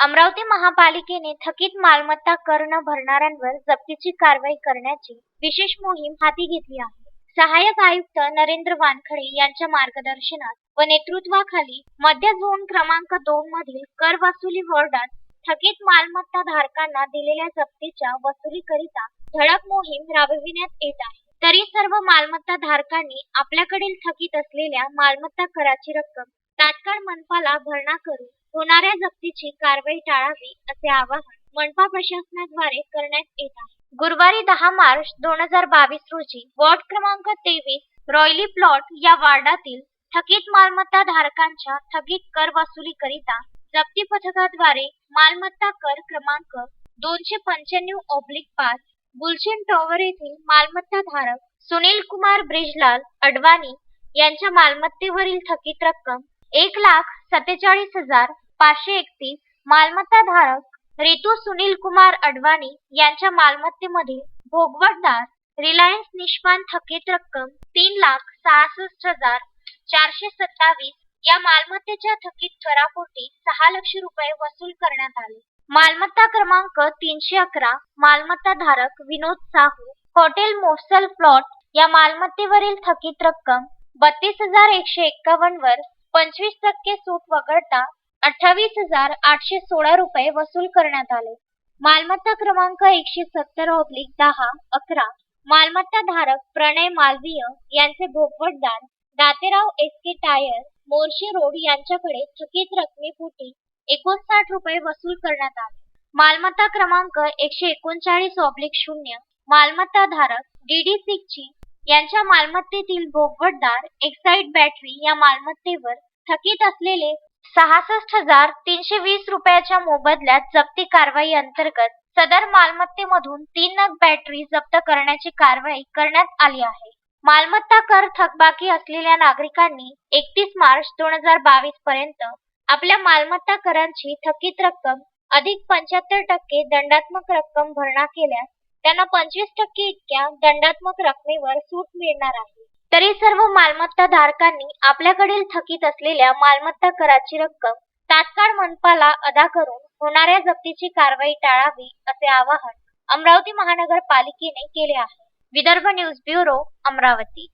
अमरावती महापालिकेने थकीत मालमत्ता कर न भरणाऱ्यांवर जप्तीची कारवाई करण्याची विशेष मोहीम हाती घेतली आहे. सहाय्यक आयुक्त नरेंद्र वानखडे यांच्या मार्गदर्शनात व नेतृत्वाखाली मध्य झोन क्रमांक दोन मधील कर वसुली वॉर्डात थकीत मालमत्ता धारकांना दिलेल्या जप्तीच्या वसुलीकरिता धडक मोहीम राबविण्यात येत आहे. तरी सर्व मालमत्ता धारकांनी आपल्याकडील थकीत असलेल्या मालमत्ता कराची रक्कम तात्काळ मनपाला भरणा करून होणाऱ्या जप्तीची कारवाई टाळावी असे आवाहन मनपा प्रशासनाद्वारे करण्यात येत आहे. गुरुवारी दहा मार्च दोन हजार बावीस रोजी वॉर्ड क्रमांक तेवीस रॉयली प्लॉट या वार्डातील थकीत मालमत्ता धारकांच्या थकीत कर वसुलीकरिता जप्ती पथकाद्वारे मालमत्ता कर क्रमांक दोनशे पंच्याण्णव ऑब्लिक पाच गुलशन टॉवर येथील मालमत्ता धारक सुनील कुमार ब्रिजलाल अडवाणी यांच्या मालमत्तेवरील थकीत रक्कम एक लाख सत्तेचाळीस हजार पाचशे एकतीस मालमत्ता धारक रितू सुनील कुमार अडवाणी यांच्या मालमत्तेमधील भोगवटदार रिलायन्स निष्पान थकीत रक्कम तीन लाख सहासष्ट हजार चारशे सत्तावीस या मालमत्तेच्या थकीत करापोटी सहा लक्ष रुपये वसूल करण्यात आले. मालमत्ता क्रमांक तीनशे अकरा मालमत्ता धारक विनोद साहू हॉटेल मोसल प्लॉट या मालमत्तेवरील थकीत रक्कम बत्तीस हजार एकशे एक्कावन्न वर पंचवीस टक्के सूट वगळता अठ्ठावीस हजार आठशे सोळा रुपये वसूल करण्यात आले. मालमत्ता क्रमांक एकशे सत्तर ऑब्लिक दहा अकरा. मालमत्ता धारक प्रणय मालवीय यांचे भोगवटदार Daterao S K tyre Morshi road यांच्याकडे थकीत रकमेपोटी एकोणसाठ रुपये वसूल करण्यात आले. मालमत्ता क्रमांक एकशे एकोणचाळीस ऑब्लिक शून्य. मालमत्ता धारक डी डी यांच्या मालमत्तेतील भोगवटदार एक्साईट बॅटरी या मालमत्तेवर थकीत असलेले सहासष्ट हजार तीनशे वीस रुपयाच्या मोबदल्यात जप्ती कारवाई अंतर्गत सदर मालमत्तेमधून तीन नग बॅटरी जप्त करण्याची कारवाई करण्यात आली आहे. मालमत्ता कर थकबाकी असलेल्या नागरिकांनी एकतीस मार्च दोन हजार बावीस पर्यंत आपल्या मालमत्ता करांची थकीत रक्कम अधिक पंच्याहत्तर टक्के दंडात्मक रक्कम भरणा केल्यास त्यांना पंचवीस टक्के इतक्या दंडात्मक रकमेवर सूट मिळणार आहे. तरी सर्व मालमत्ता धारकांनी आपल्याकडील थकीत असलेल्या मालमत्ता कराची रक्कम तात्काळ मनपाला अदा करून होणाऱ्या जप्तीची कारवाई टाळावी असे आवाहन अमरावती महानगरपालिकेने केले आहे. Vidarbha news bureau Amravati.